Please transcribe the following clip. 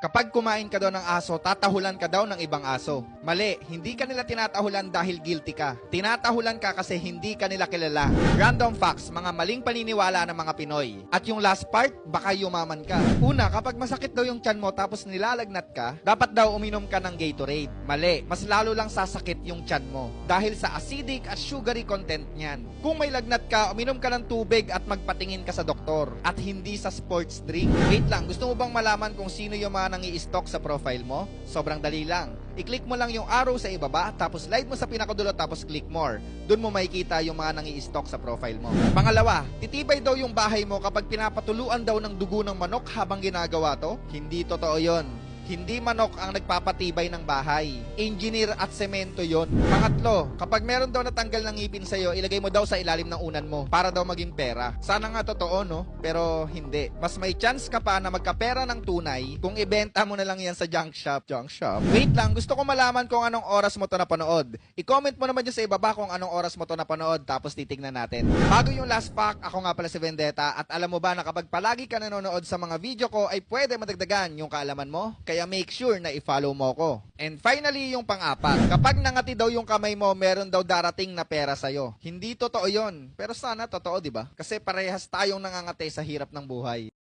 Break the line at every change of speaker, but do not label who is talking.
Kapag kumain ka daw ng aso, tatahulan ka daw ng ibang aso. Mali, hindi ka nila tinatahulan dahil guilty ka. Tinatahulan ka kasi hindi ka nila kilala. Random facts, mga maling paniniwala ng mga Pinoy. At yung last part, baka yumaman ka. Una, kapag masakit daw yung tiyan mo tapos nilalagnat ka, dapat daw uminom ka ng Gatorade. Mali, mas lalo lang sasakit yung tiyan mo. Dahil sa acidic at sugary content niyan. Kung may lagnat ka, uminom ka ng tubig at magpatingin ka sa doktor. At hindi sa sports drink. Wait lang, gusto mo bang malaman kung sino yung mga nang i-stock sa profile mo? Sobrang dali lang. I-click mo lang yung arrow sa ibaba, tapos slide mo sa pinakadulo, tapos click more. Doon mo makikita yung mga nang i-stock sa profile mo. Pangalawa, titibay daw yung bahay mo kapag pinapatuluan daw ng dugo ng manok habang ginagawa to? Hindi totoo yon. Hindi manok ang nagpapatibay ng bahay. Engineer at semento yon. Pangatlo, kapag meron daw natanggal ng ngipin sa'yo, ilagay mo daw sa ilalim ng unan mo para daw maging pera. Sana nga totoo, no? Pero hindi. Mas may chance ka pa na magkapera ng tunay kung ibenta mo na lang yan sa junk shop. Junk shop? Wait lang, gusto ko malaman kung anong oras mo to napanood. I-comment mo naman dyan sa ibaba kung anong oras mo to napanood tapos titignan natin. Bago yung last pack, ako nga pala si Vendetta at alam mo ba na kapag palagi ka nanonood sa mga video ko ay pwede madagdagan yung kaalaman mo? Kaya make sure na i-follow mo ko. And finally, yung pang-apat. Kapag nangati daw yung kamay mo, meron daw darating na pera sa'yo. Hindi totoo yon Pero sana totoo, di ba? Kasi parehas tayong nangangati sa hirap ng buhay.